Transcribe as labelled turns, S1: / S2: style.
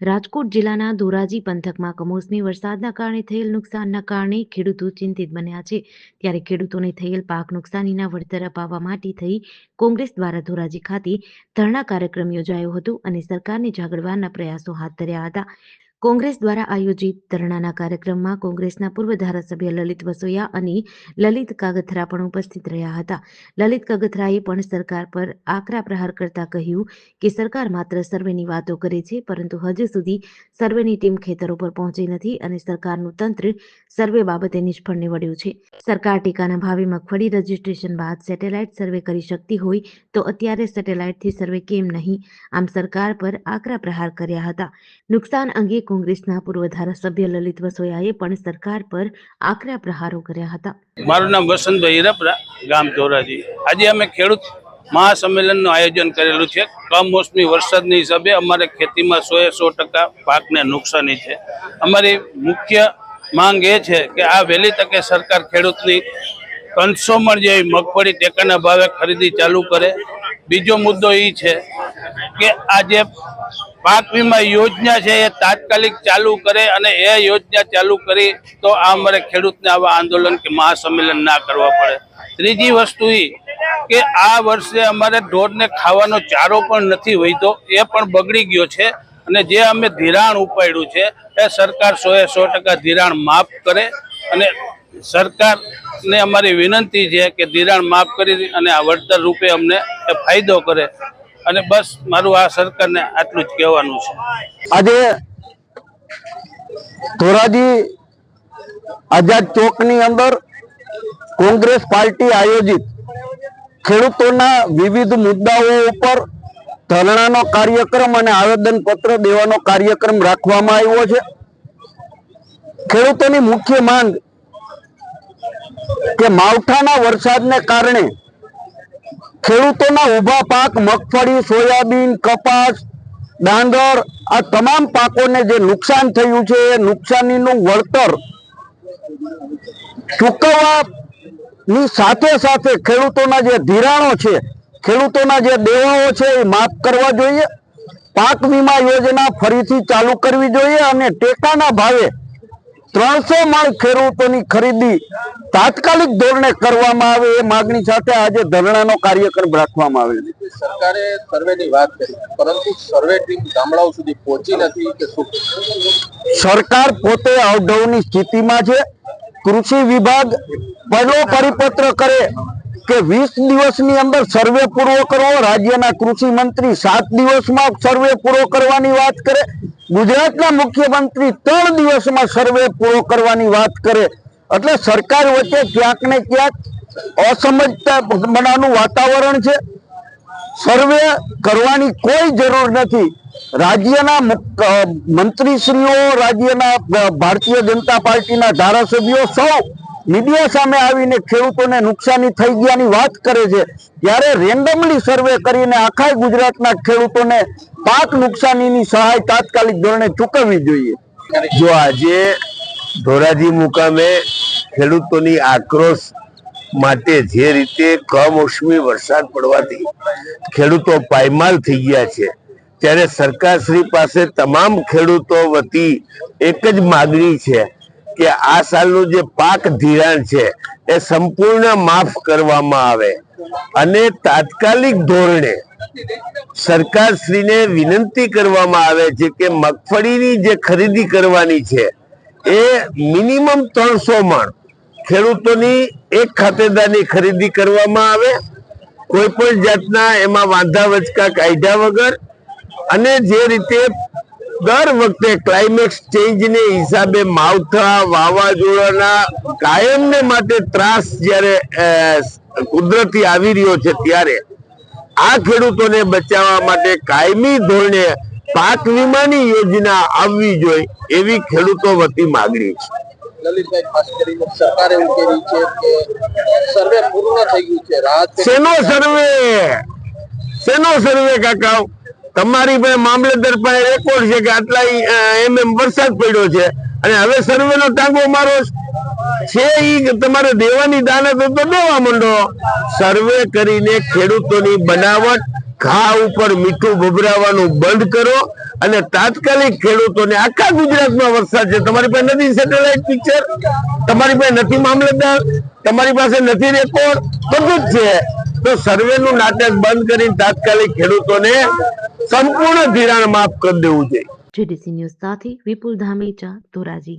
S1: રાજકોટ જિલ્લાના ધોરાજી પંથકમાં કમોસમી વરસાદના કારણે થયેલ નુકસાનના કારણે ખેડૂતો ચિંતિત બન્યા છે. ત્યારે ખેડૂતોને થયેલ પાક નુકસાનીના વળતર અપાવવા માટે થઈ કોંગ્રેસ દ્વારા ધોરાજી ખાતે ધરણા કાર્યક્રમ યોજાયો હતો અને સરકારને જાગડવાના પ્રયાસો હાથ ધર્યા હતા. કોંગ્રેસ દ્વારા આયોજિત ધરણાના કાર્યક્રમમાં કોંગ્રેસના પૂર્વ ધારાસભ્ય લલિત વસોયા અને લલિત કાગથરા પણ ઉપસ્થિત રહ્યા હતા. લલિત કાગથરાએ પણ સરકાર પર આકરા પ્રહાર કરતા કહ્યું કે સરકાર માત્ર સર્વેની વાતો કરે છે, પરંતુ હજુ સુધી સર્વેની ટીમ ખેતરો પર પહોંચી નથી અને સરકારનું તંત્ર સર્વે બાબતે નિષ્ફળ નીવડ્યું છે. સરકાર ટેકાના ભાવે મગફળી રજીસ્ટ્રેશન બાદ સેટેલાઇટ સર્વે કરી શકતી હોય તો અત્યારે સેટેલાઇટથી સર્વે કેમ નહીં? આમ સરકાર પર આકરા પ્રહાર કર્યા હતા. નુકસાન અંગે કોંગ્રેસના પૂર્વ ધારાસભ્ય લલિત વસોયાએ પણ સરકાર પર આકરા પ્રહારો કર્યા હતા.
S2: મારું નામ વસંતભાઈ હિરપરા ગામ ધોરાજી. આજે અમે ખેડૂત મહાસંમેલનનું આયોજન કરેલું છે. કમોસમી વરસાદની હિસાબે અમારે ખેતીમાં સો એ સો ટકા પાકને નુકસાની છે. અમારી મુખ્ય માંગ એ છે કે આ વહેલી તકે સરકાર ખેડૂતની કન્સોમર જેવી મગફળી ટેકાના ભાવે ખરીદી ચાલુ કરે. બીજો મુદ્દો એ છે કે આ જે પાક વીમા યોજના છે એ તાત્કાલિક ચાલુ કરે અને એ યોજના ચાલુ કરી તો આ અમારે ખેડૂતને આવા આંદોલન કે મહાસંમેલન ના કરવા પડે. ત્રીજી વસ્તુ એ કે આ વર્ષે અમારે ઢોરને ખાવાનો ચારો પણ નથી વહીતો, એ પણ બગડી ગયો છે અને જે અમે ધિરાણ ઉપાડ્યું છે એ સરકાર સો એ સો ટકા ધિરાણ માફ કરે અને સરકારને અમારી વિનંતી છે કે ધિરાણ માફ કરી અને આ વળતર રૂપે અમને ફાયદો કરે. અને બસ મારું આ સરકારને આટલું જ કહેવાનું છે.
S3: આજે ધોરાજી આઝાદ ચોકની અંદર કોંગ્રેસ પાર્ટી આયોજિત ખેડૂતોના વિવિધ મુદ્દાઓ ઉપર ધરણાનો કાર્યક્રમ અને આવેદન પત્ર દેવાનો કાર્યક્રમ રાખવામાં આવ્યો છે. ખેડૂતોની મુખ્ય માંગ કે માવઠાના વરસાદને કારણે ખેડૂતોના ઊભા પાક, મગફળી, સોયાબીન, કપાસ, ડાંગર, આ તમામ પાકોને જે નુકસાન થયું છે, એ નુકસાનીનું વળતર ચૂકવવાની સાથે સાથે ખેડૂતોના જે ધિરાણો છે, ખેડૂતોના જે દેવાઓ છે, એ માફ કરવા જોઈએ. પાક વીમા યોજના ફરીથી ચાલુ કરવી જોઈએ અને ટેકાના ભાવે ત્રણસો મણ ખેડૂતોની ખરીદી તાત્કાલિક ધોરણે કરવામાં આવે એ માગણી સાથે આજે ધરણાનો કાર્યક્રમ રાખવામાં આવેલ
S4: સરકારે સર્વેની વાત કરી પરંતુ સર્વે ટીમ ગામડાઓ સુધી પહોંચી નથી કે શું?
S3: સરકાર પોતે અવઢવની સ્થિતિમાં છે. કૃષિ વિભાગ પહેલો પરિપત્ર કરે કે વીસ દિવસની અંદર સર્વે પૂરો કરવો. રાજ્યના કૃષિ મંત્રી સાત દિવસમાં સર્વે પૂરો કરવાની વાત કરે. ગુજરાતના મુખ્યમંત્રી ત્રણ દિવસમાં સર્વે પૂરો કરવાની વાત કરે. એટલે સરકાર વચ્ચે ક્યાંક ને ક્યાંક અસમજતા બનાવવાનું વાતાવરણ છે. સર્વે કરવાની કોઈ જરૂર નથી. રાજ્યના મંત્રીશ્રીઓ, રાજ્યના ભારતીય જનતા પાર્ટીના ધારાસભ્યો સૌ મીડિયા સામે આવીને ખેડૂતોને નુકસાની થઈ ગયાની વાત કરે છે. ત્યારે રેન્ડમલી સર્વે કરીને આખા ગુજરાતના ખેડૂતોને પાક નુકસાનીની સહાય તાત્કાલિક ધોરણે ચૂકવવી જોઈએ.
S5: જો આજે ધોરાજી મુકામે ખેડૂતોની આક્રોશ માટે જે રીતે કમોસમી વરસાદ પડવાથી ખેડૂતો પાયમાલ થઈ ગયા છે, ત્યારે સરકારશ્રી પાસે તમામ ખેડૂતો વતી એક જ માગણી છે કે આ સાલનું જે પાક ધિરાણ છે, એ સંપૂર્ણ માફ કરવામાં આવે. અને તાત્કાલિક ધોરણે સરકારશ્રીને વિનંતી કરવામાં આવે છે કે મગફળીની જે ખરીદી કરવાની છે એ મિનિમમ ત્રણસો મણ ખેડૂતોની એક ખાતેદારની ખરીદી કરવામાં આવે, કોઈ પણ જાતના એમાં વાંધા વચકા કાયદા વગર, અને જે રીતે દર વખતે ક્લાઇમેક્સ ચેન્જને હિસાબે માવઠા, વાવાઝોડાના કાયમને માટે ત્રાસ જ્યારે કુદરતી આવી રહ્યો છે ત્યારે, આ ખેડૂતોને બચાવવા માટે કાયમી ધોરણે પાક વીમાની યોજના આવવી જોઈએ એવી ખેડૂતો વતી માગણી છે. શેનો સર્વે? શેનો સર્વે કાકા તમારી પાસે મામલતદાર પાસે રેકોર્ડ છે કે આટલા એમ એમ વરસાદ પડ્યો છે અને હવે સર્વે નો ટાંગો મારો છે. ઈ તમારે દેવાની દાનત તો દેવા માંડો. સર્વે કરીને ખેડૂતોની બનાવટ ઘા ઉપર મીઠું ભભરાવાનું બંધ કરો અને તાત્કાલિક ખેડૂતોને આખા ગુજરાતમાં વરસાદ છે. તમારી પાસે નથી સેટેલાઇટ પિક્ચર તમારી પાસે નથી મામલતદાર? તમારી પાસે નથી રેકોર્ડ બધું જ છે. તો સર્વે નું નાટક બંધ કરીને તાત્કાલિક ખેડૂતોને સંપૂર્ણ ધિરાણ માફ કરી દેવું જોઈએ.
S1: જીડીસી ન્યૂઝ સાથે વિપુલ ધામેચા, ધોરાજી.